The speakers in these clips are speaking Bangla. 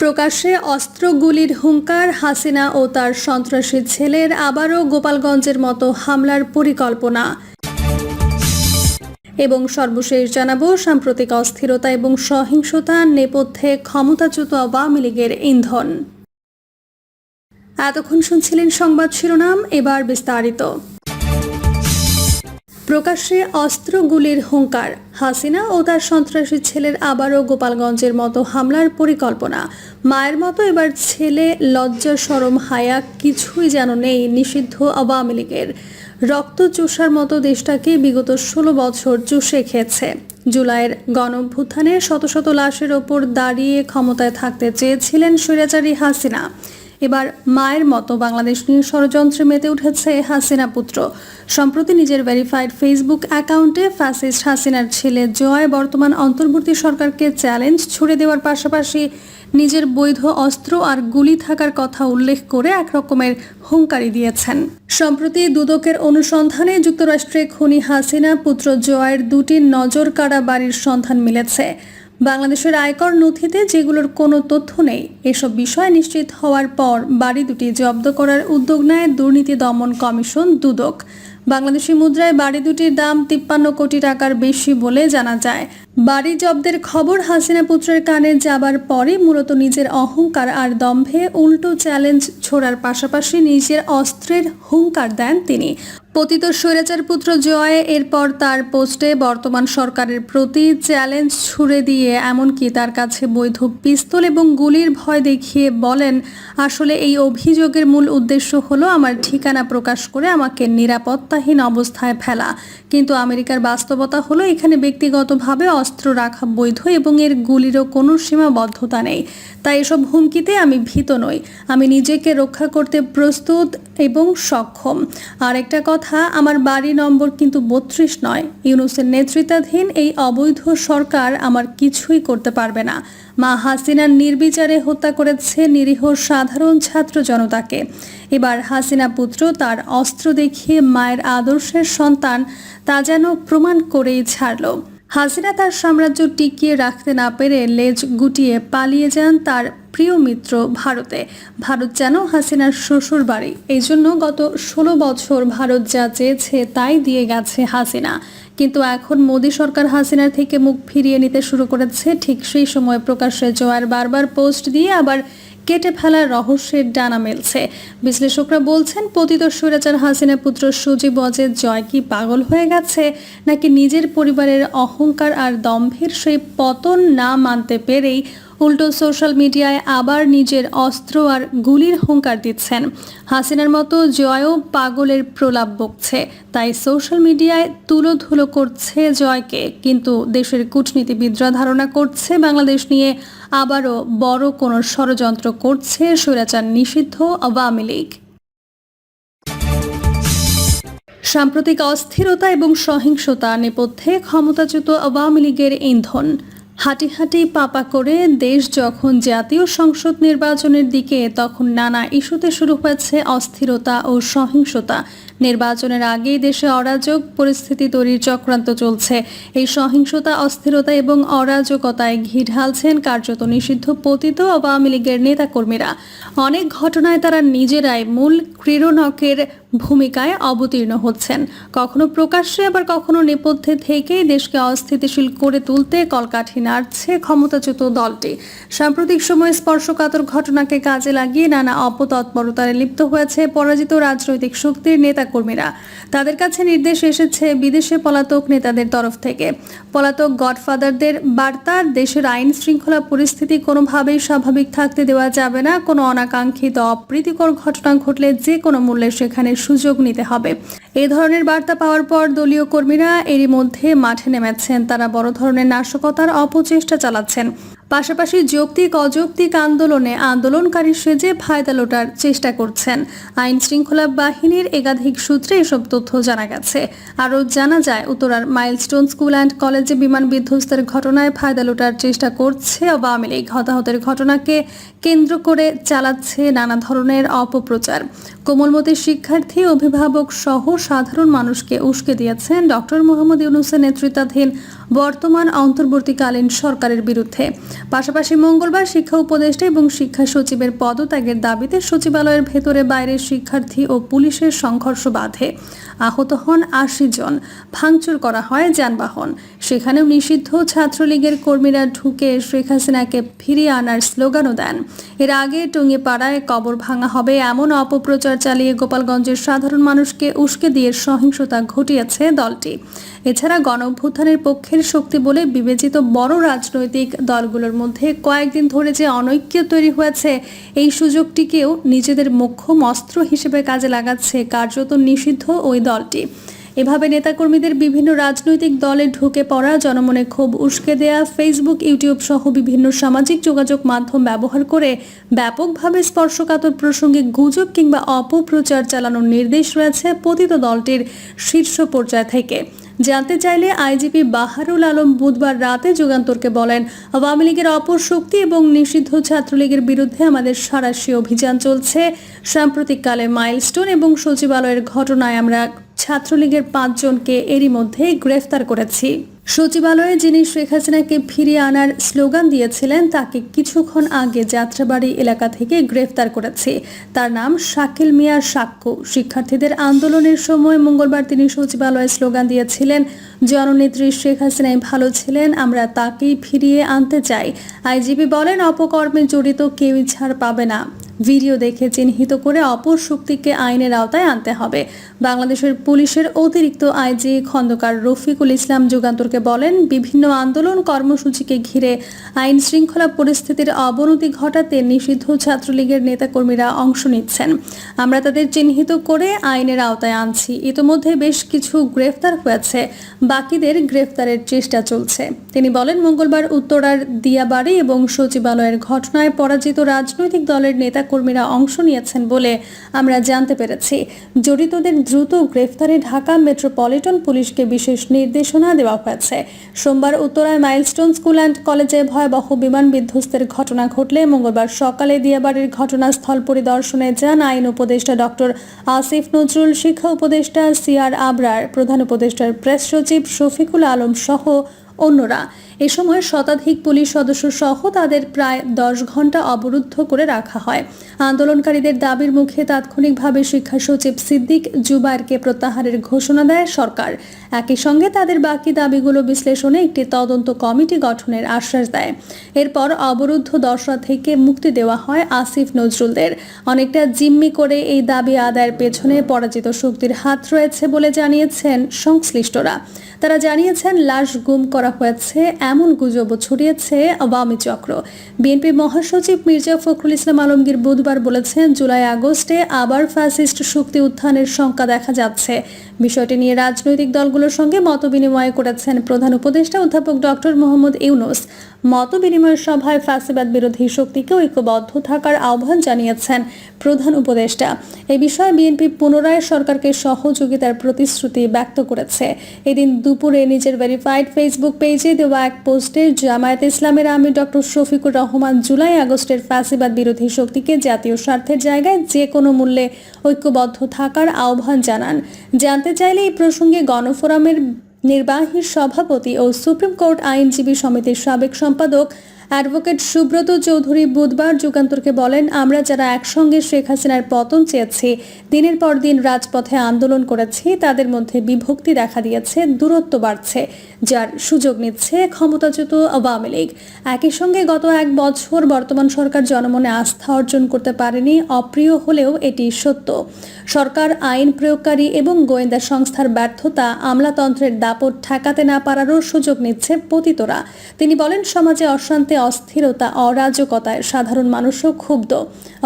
প্রকাশ্যে অস্ত্রগুলির হুঙ্কার হাসিনা ও তার সন্ত্রাসী ছেলের আবারও গোপালগঞ্জের মতো হামলার পরিকল্পনা। এবং সর্বশেষ জানাব, সাম্প্রতিক অস্থিরতা এবং সহিংসতার নেপথ্যে ক্ষমতাচ্যুত আওয়ামী লীগের ইন্ধন। এতক্ষণ শুনছিলেন সংবাদ শিরোনাম, এবার বিস্তারিত। প্রকাশ্যে অস্ত্রগুলির হুঙ্কার, হাসিনা ও তার সন্ত্রাসী ছেলের আবারও গোপালগঞ্জের মতো হামলার পরিকল্পনা। মায়ের মতো এবার ছেলে, লজ্জা, সরম, হায়া কিছুই যেন নেই নিষিদ্ধ আওয়ামী লীগের। রক্ত চুষার মতো দেশটাকে বিগত ষোলো বছর চুষে খেয়েছে। জুলাইয়ের গণভ্যুত্থানে শত শত লাশের ওপর দাঁড়িয়ে ক্ষমতায় থাকতে চেয়েছিলেন স্বৈরাচারী হাসিনা। এবার মায়ের মতো বাংলাদেশ নিয়ে ষড়যন্ত্রে মেতে উঠেছে হাসিনা পুত্র। সম্প্রতি নিজের ভেরিফাইড ফেসবুক অ্যাকাউন্টে ফ্যাসিস্ট হাসিনার ছেলে জয় বর্তমান অন্তর্বর্তী সরকারকে চ্যালেঞ্জ ছুড়ে দেওয়ার পাশাপাশি নিজের বৈধ অস্ত্র আর গুলি থাকার কথা উল্লেখ করে এক রকমের হুঙ্কারি দিয়েছেন। সম্প্রতি দুদকের অনুসন্ধানে যুক্তরাষ্ট্রে খুনি হাসিনা পুত্র জয়ের দুটি নজর কাড়া বাড়ির সন্ধান মিলেছে। বাংলাদেশের আয়কর নথিতে যেগুলোর কোনো তথ্য নেই, এসব বিষয় নিশ্চিত হওয়ার পর বাড়ি দুটি জব্দ করার উদ্যোগ নেয় দুর্নীতি দমন কমিশন দুদক। বাংলাদেশি মুদ্রায় বাড়ি দুটির দাম তিপ্পান্ন কোটি টাকার বেশি বলে জানা যায়। বাড়ি জব্দের খবর হাসিনা পুত্রের কানে যাবার পরে মূলত নিজের অহংকার আর দম্ভে উল্টো চ্যালেঞ্জ ছোড়ার পাশাপাশি নিজের অস্ত্রের হুঙ্কার দেন তিনি। পতিত স্বৈরাচার পুত্র জয় এরপর তার পোস্টে বর্তমান সরকারের প্রতি চ্যালেঞ্জ ছুড়ে দিয়ে এমনকি তার কাছে বৈধ পিস্তল এবং গুলির ভয় দেখিয়ে বলেন, আসলে এই অভিযোগের মূল উদ্দেশ্য হলো আমার ঠিকানা প্রকাশ করে আমাকে নিরাপত্তাহীন অবস্থায় ফেলা। কিন্তু আমেরিকার বাস্তবতা হলো এখানে ব্যক্তিগতভাবে অস্ত্র রাখা বৈধ এবং এর গুলিরও কোনো সীমাবদ্ধতা নেই। তাই এসব হুমকিতে আমি ভীত নই। আমি নিজেকে রক্ষা করতে প্রস্তুত এবং সক্ষম। আর একটা কথা আমার বাড়ি নম্বর কিন্তু বত্রিশ নয়। ইউনুসের নেতৃত্বাধীন এই অবৈধ সরকার আমার কিছুই করতে পারবে না। মা হাসিনার নির্বিচারে হত্যা করেছে নিরীহ সাধারণ ছাত্র জনতাকে। এবার হাসিনা পুত্র তার অস্ত্র দেখিয়ে মায়ের আদর্শের সন্তান তা যেন প্রমাণ করেই ছাড়ল। হাসিনা তার সাম্রাজ্য টিকিয়ে রাখতে না পেরে লেজ গুটিয়ে পালিয়ে যান তার প্রিয় মিত্র ভারতে। ভারত যেন হাসিনার শ্বশুর বাড়ি। এই জন্য গত ষোলো বছর ভারত যা চেয়েছে তাই দিয়ে গেছে হাসিনা। কিন্তু এখন মোদী সরকার হাসিনার থেকে মুখ ফিরিয়ে নিতে শুরু করেছে। ঠিক সেই সময় প্রকাশ্যে জোয়ার বারবার পোস্ট দিয়ে আবার কেটে ফেলার রহস্যের ডানা মেলছে। বিশ্লেষকরা বলছেন, পতিত স্বৈরাচার হাসিনা পুত্র সুজিব অজের জয় কি পাগল হয়ে গেছে, নাকি নিজের পরিবারের অহংকার আর দম্ভের সেই পতন না মানতে পেরেই উল্টো সোশ্যাল মিডিয়ায় আবার নিজের অস্ত্র আর গুলির হুঙ্কার দিচ্ছেন। হাসিনার মতো জয়ও পাগলের প্রলাপ বকছে। তাই সোশ্যাল মিডিয়ায় তুলোধুলো করছে জয়কে, কিন্তু দেশের কূটনীতিবিদরা ধারণা করছে, বাংলাদেশ নিয়ে আবারও বড় কোনো ষড়যন্ত্র করছে স্বৈরাচার নিষিদ্ধ আওয়ামী লীগ। সাম্প্রতিক অস্থিরতা এবং সহিংসতা নেপথ্যে ক্ষমতাচ্যুত আওয়ামী লীগের ইন্ধন। হাঁটি হাঁটি পাপা করে দেশ যখন জাতীয় সংসদ নির্বাচনের দিকে, তখন নানা ইস্যুতে শুরু হয়েছে অস্থিরতা ও সহিংসতা। নির্বাচনের আগেই দেশে অরাজক পরিস্থিতি তৈরির চক্রান্ত চলছে। এই সহিংসতা, অস্থিরতা এবং অরাজকতায় ঘি ঢালছেন কার্যত নিষিদ্ধ পতিত আওয়ামী লীগের নেতাকর্মীরা। অনেক ঘটনায় তারা নিজেরাই মূল ক্রীড়নকের ভূমিকায় অবতীর্ণ হচ্ছেন। কখনো প্রকাশ্যে, আবার কখনো নেপথ্যে থেকে দেশকে অস্থিতিশীল করে তুলতে কলকাঠি নাড়ছে ক্ষমতাচ্যুত দলটি। সাম্প্রতিক সময়ে স্পর্শকাতর ঘটনাকে কাজে লাগিয়ে নানা অপতৎপরতায় লিপ্ত হয়েছে পরাজিত রাজনৈতিক শক্তির নেতাকর্মীরা তাদের কাছে নির্দেশ এসেছে বিদেশে পলাতক নেতাদের তরফ থেকে। পলাতক গডফাদারদের বার্তা, দেশের আইন শৃঙ্খলা পরিস্থিতি কোনোভাবেই স্বাভাবিক থাকতে দেওয়া যাবে না। কোনো অনাকাঙ্ক্ষিত অপ্রীতিকর ঘটনা ঘটলে যে কোনো মূল্যে সেখানে সুযোগ নিতে হবে। এ ধরনের বার্তা পাওয়ার পর দলীয় কর্মীরা এরই মধ্যে মাঠে নেমেছেন। তারা বড় ধরনের নাশকতার অপচেষ্টা চালাচ্ছেন। পাশাপাশি যৌক্তিক অযৌক্তিক আন্দোলনে আন্দোলনকারী সেজে ফায়দা লোটার চেষ্টা করছেন। আইন শৃঙ্খলা বাহিনীর একাধিক সূত্রে এসব তথ্য জানা গেছে। আরও জানা যায়, উত্তরার মাইলস্টোন স্কুল অ্যান্ড কলেজে বিমান বিধ্বস্তের ঘটনায় ফায়দা লোটার চেষ্টা করছে আওয়ামী লীগ। হতাহতের ঘটনাকে কেন্দ্র করে চালাচ্ছে নানা ধরনের অপপ্রচার। কোমলমতি শিক্ষার্থী, অভিভাবক সহ সাধারণ মানুষকে উস্কে দিয়েছেন ডক্টর মোহাম্মদ ইউনুসের নেতৃত্বাধীন বর্তমান অন্তর্বর্তীকালীন সরকারের বিরুদ্ধে। পাশাপাশি মঙ্গলবার শিক্ষা উপদেষ্টা এবং শিক্ষা সচিবের পদত্যাগের দাবিতে সচিবালয়ের ভেতরে বাইরে শিক্ষার্থী ও পুলিশের সংঘর্ষ বাধে। আহত হন আশি জন। ভাঙচুর করা হয় যানবাহন। সেখানেও নিষিদ্ধ ছাত্রলীগের কর্মীরা ঢুকে শেখ হাসিনাকে ফিরিয়ে আনার স্লোগানও দেন। এর আগে টুঙ্গিপাড়ায় কবর ভাঙা হবে এমন অপপ্রচার চালিয়ে গোপালগঞ্জের সাধারণ মানুষকে উস্কে দিয়ে সহিংসতা ঘটিয়েছে দলটি। এছাড়া গণ পক্ষের শক্তি বলে বিবেচিত বড় রাজনৈতিক দলগুলোর মধ্যে কয়েকদিন ধরে যে অনৈক্য তৈরি হয়েছে, এই সুযোগটিকেও নিজেদের মোক্ষম অস্ত্র হিসেবে কাজে লাগাচ্ছে কার্যত নিষিদ্ধ ওই দলটি। এভাবে নেতাকর্মীদের বিভিন্ন রাজনৈতিক দলে ঢুকে পড়া জনমনে খুব উস্কে দেয়া ফেসবুক ইউটিউব সহ বিভিন্ন সামাজিক যোগাযোগ মাধ্যম ব্যবহার করে ব্যাপকভাবে স্পর্শকাতর প্রসঙ্গে গুজব কিংবা অপপ্রচার চালানোর নির্দেশ রয়েছে পতিত দলটির শীর্ষ পর্যায় থেকে। জানতে চাইলে আইজিপি বাহারুল আলম বুধবার রাতে যুগান্তরকে বলেন, আওয়ামী লীগের অপর শক্তি এবং নিষিদ্ধ ছাত্রলীগের বিরুদ্ধে আমাদের সারাশি অভিযান চলছে। সাম্প্রতিককালে মাইলস্টোন এবং সচিবালয়ের ঘটনায় আমরা ছাত্রলীগের পাঁচজনকে এরই মধ্যে গ্রেফতার করেছি। সচিবালয়ে যিনি শেখ হাসিনাকে ফিরিয়ে আনার স্লোগান দিয়েছিলেন, তাকে কিছুক্ষণ আগে যাত্রাবাড়ি এলাকা থেকে গ্রেফতার করেছে। তার নাম শাকিল মিয়া সাক্কু শিক্ষার্থীদের আন্দোলনের সময় মঙ্গলবার তিনি সচিবালয়ে স্লোগান দিয়েছিলেন, জননেত্রী শেখ হাসিনাই ভালো ছিলেন, আমরা তাকেই ফিরিয়ে আনতে চাই। আইজিপি বলেন, অপকর্মে জড়িত কেউই ছাড় পাবে না। ভিডিও দেখে চিহ্নিত করে অপর শক্তিকে আইনের আওতায় আনতে হবে। বাংলাদেশের পুলিশের অতিরিক্ত আইজি খন্দকার রফিকুল ইসলাম যুগান্তরকে বলেন, বিভিন্ন আন্দোলন কর্মসূচিকে ঘিরে আইন শৃঙ্খলা পরিস্থিতির অবনতি ঘটাতে নিষিদ্ধ ছাত্রলীগের নেতাকর্মীরা অংশ নিচ্ছেন। আমরা তাদের চিহ্নিত করে আইনের আওতায় আনছি। ইতোমধ্যে বেশ কিছু গ্রেফতার হয়েছে। বাকিদের গ্রেফতারের চেষ্টা চলছে। তিনি বলেন, মঙ্গলবার উত্তরার দিয়াবাড়ি এবং সচিবালয়ের ঘটনায় পরাজিত রাজনৈতিক দলের নেতাকর্মীরা অংশ নিয়েছেন বলে আমরা জানতে পেরেছি। জড়িতদের দ্রুত গ্রেফতারে ঢাকা মেট্রোপলিটন পুলিশকে বিশেষ নির্দেশনা দেওয়া হয়েছে। সোমবার উত্তরায় মাইলস্টোন স্কুল অ্যান্ড কলেজে ভয়াবহ বিমান বিধ্বস্তের ঘটনা ঘটলে মঙ্গলবার সকালে দিয়াবাড়ির ঘটনাস্থল পরিদর্শনে যান আইন উপদেষ্টা ডক্টর আসিফ নজরুল, শিক্ষা উপদেষ্টা সিআর আবরার, প্রধান উপদেষ্টার প্রেস সচিব শফিকুল আলম সহ অন্যরা। এ সময় শতাধিক পুলিশ সদস্য সহ তাদের প্রায় দশ ঘণ্টা অবরুদ্ধ করে রাখা হয়। আন্দোলনকারীদের দাবির মুখে তাৎক্ষণিকভাবে শিক্ষা সচিব সিদ্দিক জুবাইরকে প্রত্যাহারের ঘোষণা দেয় সরকার। একই সঙ্গে তাদের বাকি দাবিগুলো বিশ্লেষণে একটি তদন্ত কমিটি গঠনের আশ্বাস দেয়। এরপর অবরুদ্ধ দশরা থেকে মুক্তি দেওয়া হয় আসিফ নজরুলদের। অনেকটা জিম্মি করে এই দাবি আদায়ের পেছনে পরাজিত শক্তির হাত রয়েছে বলে জানিয়েছেন সংশ্লিষ্টরা। তারা জানিয়েছেন, লাশ গুম করা হয়েছে এমন গুজবও ছড়িয়েছে আওয়ামী চক্র। বিএনপি মহাসচিব মির্জা ফখরুল ইসলাম আলমগীর বুধবার বলেছেন, জুলাই আগস্টে আবার ফ্যাসিস্ট শক্তি উত্থানের শঙ্কা দেখা যাচ্ছে। বিষয়টি নিয়ে রাজনৈতিক দলগুলোর সঙ্গে মত বিনিময় করেছেন প্রধান উপদেষ্টা অধ্যাপক ডক্টর মোহাম্মদ ইউনুস। মত বিনিময় সভায় ফ্যাসিবাদ বিরোধী শক্তিকে ঐক্যবদ্ধ থাকার আহ্বান জানিয়েছেন প্রধান উপদেষ্টা। এ বিষয়ে বিএনপি পুনরায় সরকারকে সহযোগিতার প্রতিশ্রুতি ব্যক্ত করেছে। এদিন দুপুরে নিজের ভেরিফাইড ফেসবুক পেজে দেওয়া এক পোস্টে জামায়াত ইসলামের আমির ডক্টর শফিকুর রহমান জুলাই আগস্টের ফ্যাসিবাদ বিরোধী শক্তিকে জাতীয় স্বার্থের জায়গায় যে কোনো মূল্যে ঐক্যবদ্ধ থাকার আহ্বান জানান। জানতে চাইলে এই প্রসঙ্গে গণফোরামের নির্বাহী সভাপতি ও সুপ্রিম কোর্ট আইনজীবী সমিতির সাবেক সম্পাদক অ্যাডভোকেট সুব্রত চৌধুরী বুধবার যুগান্তরকে বলেন, আমরা যারা একসঙ্গে শেখ হাসিনার পতন চেয়েছি, দিনের পর দিন রাজপথে আন্দোলন করেছি, তাদের মধ্যে বিভক্তি দেখা দিয়েছে, দূরত্ব বাড়ছে, যার সুযোগ নিচ্ছে ক্ষমতাচ্যুত আওয়ামী লীগ। একই সঙ্গে গত এক বছর বর্তমান সরকার জনমনে আস্থা অর্জন করতে পারেনি, অপ্রিয় হলেও এটি সত্য। সরকার আইন প্রয়োগকারী এবং গোয়েন্দা সংস্থার ব্যর্থতা আমলাতন্ত্রের দাপট ঠেকাতে না পারারও সুযোগ নিচ্ছে পতিতরা। তিনি বলেন, সমাজে অশান্তি, অস্থিরতা, অরাজকতায় সাধারণ মানুষও ক্ষুব্ধ।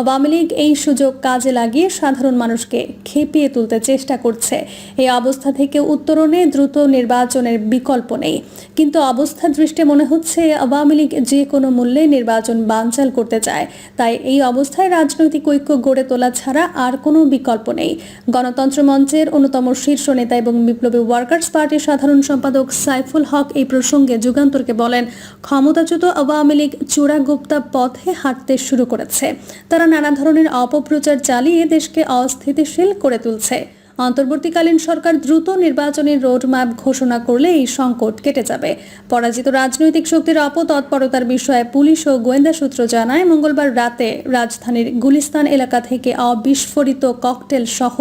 আওয়ামী লীগ এই সুযোগ কাজে লাগিয়ে সাধারণ মানুষকে খেপিয়ে তুলতে চেষ্টা করছে। এই অবস্থা থেকে উত্তরণে দ্রুত নির্বাচনের বিকল্প নেই। কিন্তু অবস্থা দৃষ্টি মনে হচ্ছে, আওয়ামী লীগ যে কোনো মূল্যে নির্বাচন বানচাল করতে চায়। তাই এই অবস্থায় রাজনৈতিক ঐক্য গড়ে তোলা ছাড়া আর কোনো বিকল্প নেই। গণতন্ত্র মঞ্চের অন্যতম শীর্ষ নেতা এবং বিপ্লবী ওয়ার্কার্স পার্টির সাধারণ সম্পাদক সাইফুল হক এই প্রসঙ্গে যুগান্তরকে বলেন, ক্ষমতাচ্যুত আওয়ামী লীগ চূড়াগুপ্তা পথে হাঁটতে শুরু করেছে। তারা নানা ধরনের অপপ্রচার চালিয়ে দেশকে অস্থিতিশীল করে তুলছে। অন্তর্বর্তীকালীন সরকার দ্রুত নির্বাচনের রোডম্যাপ ঘোষণা করলে এই সংকট কেটে যাবে। পরাজিত রাজনৈতিক শক্তির অপতৎপরতার বিষয়ে পুলিশ ও গোয়েন্দা সূত্র জানায়, মঙ্গলবার রাতে রাজধানীর গুলিস্তান এলাকা থেকে অবিস্ফোরিত ককটেল সহ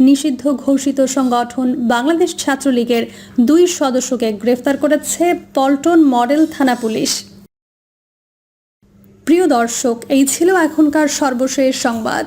নিষিদ্ধ ঘোষিত সংগঠন বাংলাদেশ ছাত্রলীগের দুই সদস্যকে গ্রেফতার করেছে পল্টন মডেল থানা পুলিশ। প্রিয় দর্শক, এই ছিল এখনকার সর্বশেষ সংবাদ।